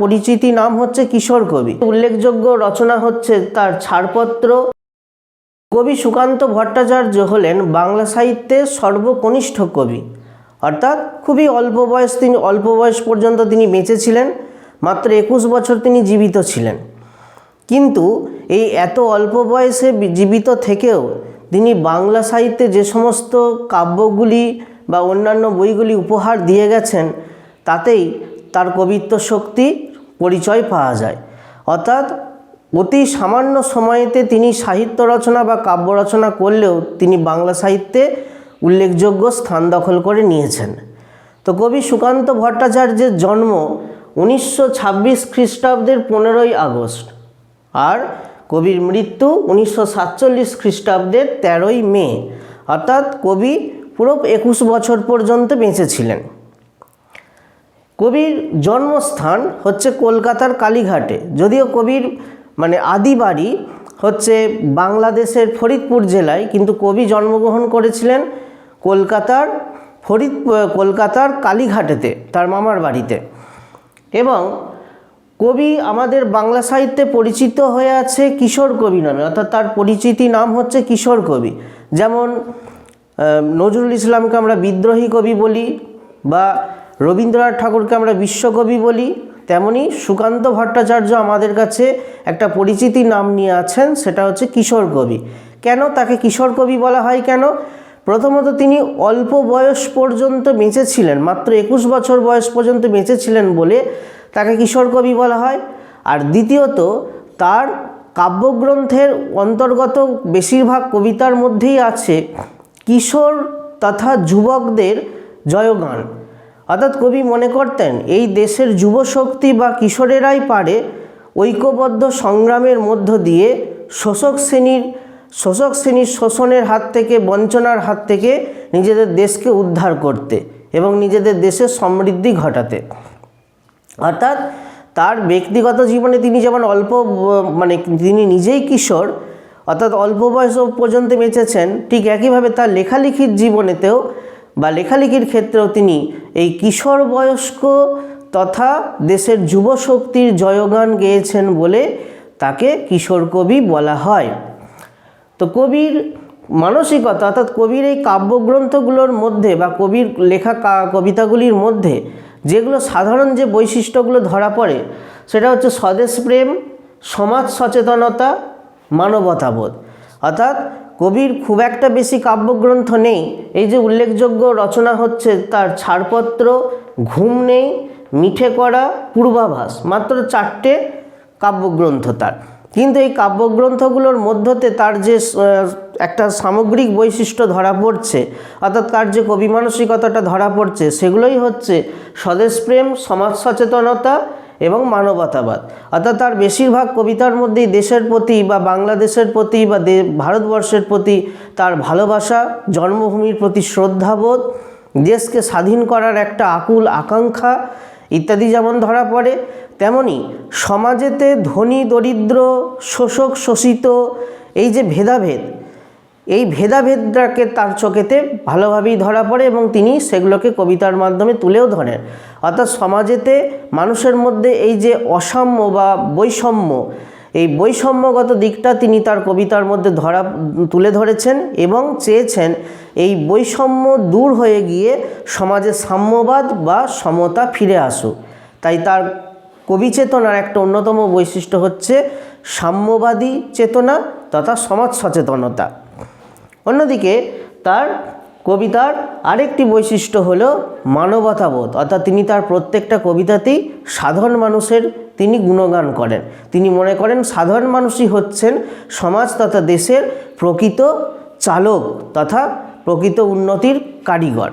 পরিচিতি নাম হচ্ছে কিশোর কবি। উল্লেখযোগ্য রচনা হচ্ছে তার ছাড়পত্র। কবি সুকান্ত ভট্টাচার্য হলেন বাংলা সাহিত্যের সর্বকনিষ্ঠ কবি। অর্থাৎ খুবই অল্প বয়স তিনি, অল্প বয়স পর্যন্ত তিনি বেঁচে ছিলেন, মাত্র একুশ বছর তিনি জীবিত ছিলেন। কিন্তু এই এত অল্প বয়সে জীবিত থেকেও তিনি বাংলা সাহিত্যে যে সমস্ত কাব্যগুলি বা অন্যান্য বইগুলি উপহার দিয়ে গেছেন, তাতেই তার কবিত্ব শক্তি পরিচয় পাওয়া যায়। অর্থাৎ অতি সামান্য সময়েতে তিনি সাহিত্য রচনা বা কাব্য রচনা করলেও তিনি বাংলা সাহিত্যে উল্লেখযোগ্য স্থান দখল করে নিয়েছেন। তো কবি সুকান্ত ভট্টাচার্যের জন্ম উনিশশো ছাব্বিশ খ্রিস্টাব্দের পনেরোই আগস্ট আর কবির মৃত্যু উনিশশো সাতচল্লিশ খ্রিস্টাব্দের তেরোই মে। অর্থাৎ কবি পুরো একুশ বছর পর্যন্ত বেঁচে ছিলেন। কবির জন্মস্থান হচ্ছে কলকাতার কালীঘাটে। যদিও কবির মানে আদি বাড়ি হচ্ছে বাংলাদেশের ফরিদপুর জেলায়, কিন্তু কবি জন্মগ্রহণ করেছিলেন কলকাতার ফরিদ কলকাতার কালীঘাটেতে, তার মামার বাড়িতে। এবং কবি আমাদের বাংলা সাহিত্যে পরিচিত হয়ে আছে কিশোর কবি নামে, অর্থাৎ তার পরিচিতি নাম হচ্ছে কিশোর কবি। যেমন নজরুল ইসলামকে আমরা বিদ্রোহী কবি বলি বা রবীন্দ্রনাথ ঠাকুরকে আমরা বিশ্বকবি বলি, তেমনি সুকান্ত ভট্টাচার্য আমাদের কাছে একটা পরিচিতি নাম নিয়ে আছেন, সেটা হচ্ছে কিশোর কবি। কেন তাকে কিশোর কবি বলা হয় কেন? প্রথমত তিনি অল্প বয়স পর্যন্ত বেঁচে ছিলেন মাত্র একুশ বছর বয়স পর্যন্ত বেঁচে ছিলেন বলে তাকে কিশোর কবি বলা হয়। আর দ্বিতীয়ত, তার কাব্যগ্রন্থের অন্তর্গত বেশিরভাগ কবিতার মধ্যেই আছে কিশোর তথা যুবকদের জয়গান। অর্থাৎ কবি মনে করতেন, এই দেশের যুবশক্তি বা কিশোরেরাই পারে ঐক্যবদ্ধ সংগ্রামের মধ্য দিয়ে শোষক শ্রেণির শোষক শ্রেণির শোষণের হাত থেকে, বঞ্চনার হাত থেকে নিজেদের দেশকে উদ্ধার করতে এবং নিজেদের দেশের সমৃদ্ধি ঘটাতে। অর্থাৎ তার ব্যক্তিগত জীবনে তিনি যেমন অল্প মানে তিনি নিজেই কিশোর, অর্থাৎ অল্প বয়স পর্যন্ত বেঁচেছেন, ঠিক একইভাবে তার লেখালেখির জীবনেতেও বা লেখালেখির ক্ষেত্রেও তিনি এই কিশোর বয়স্ক তথা দেশের যুব শক্তির জয়গান গেয়েছেন বলে তাকে কিশোর কবি বলা হয়। তো কবির মানসিকতা অর্থাৎ কবির এই কাব্যগ্রন্থগুলোর মধ্যে বা কবির লেখা কবিতাগুলির মধ্যে যেগুলো সাধারণ যে বৈশিষ্ট্যগুলো ধরা পড়ে, সেটা হচ্ছে স্বদেশপ্রেম সমাজ সচেতনতা, মানবতাবোধ। অর্থাৎ কবির খুব একটা বেশি কাব্যগ্রন্থ নেই। এই যে উল্লেখযোগ্য রচনা হচ্ছে, তার ছাড়পত্র, ঘুম নেই, মিঠে করা, পূর্বাভাস, মাত্র চারটে কাব্যগ্রন্থ তার। কিন্তু এই কাব্যগ্রন্থগুলোর মধ্যতে তার যে একটা সামগ্রিক বৈশিষ্ট্য ধরা পড়ছে, অর্থাৎ তার যে কবি মানসিকতাটা ধরা পড়ছে, সেগুলোই হচ্ছে স্বদেশপ্রেম সমাজ সচেতনতা এবং মানবতাবাদ। অর্থাৎ তার বেশিরভাগ কবিতার মধ্যেই দেশের প্রতি বা বাংলাদেশের প্রতি বা ভারতবর্ষের প্রতি তার ভালোবাসা, জন্মভূমির প্রতি শ্রদ্ধাবোধ, দেশকে স্বাধীন করার একটা আকুল আকাঙ্ক্ষা ইত্যাদি যেমন ধরা পড়ে, তেমনি সমাজেতে ধনী, দরিদ্র, শোষক, শোষিত এই যে ভেদাভেদ এই ভেদাভেদটাকে তার চোখেতে ভালোভাবেই ধরা পড়ে এবং তিনি সেগুলোকে কবিতার মাধ্যমে তুলেও ধরেন। অর্থাৎ সমাজেতে মানুষের মধ্যে এই যে অসাম্য বা বৈষম্য, এই বৈষম্যগত দিকটা তিনি তার কবিতার মধ্যে ধরা, তুলে ধরেছেন এবং চেয়েছেন এই বৈষম্য দূর হয়ে গিয়ে সমাজে সাম্যবাদ বা সমতা ফিরে আসুক। তাই তার কবি চেতনার একটা অন্যতম বৈশিষ্ট্য হচ্ছে সাম্যবাদী চেতনা তথা সমাজ সচেতনতা। অন্যদিকে তার কবিতার আরেকটি বৈশিষ্ট্য হল মানবতাবোধ। অর্থাৎ তিনি তার প্রত্যেকটা কবিতাতেই সাধারণ মানুষের তিনি গুণগান করেন। তিনি মনে করেন সাধারণ মানুষই হচ্ছেন সমাজ তথা দেশের প্রকৃত চালক তথা প্রকৃত উন্নতির কারিগর।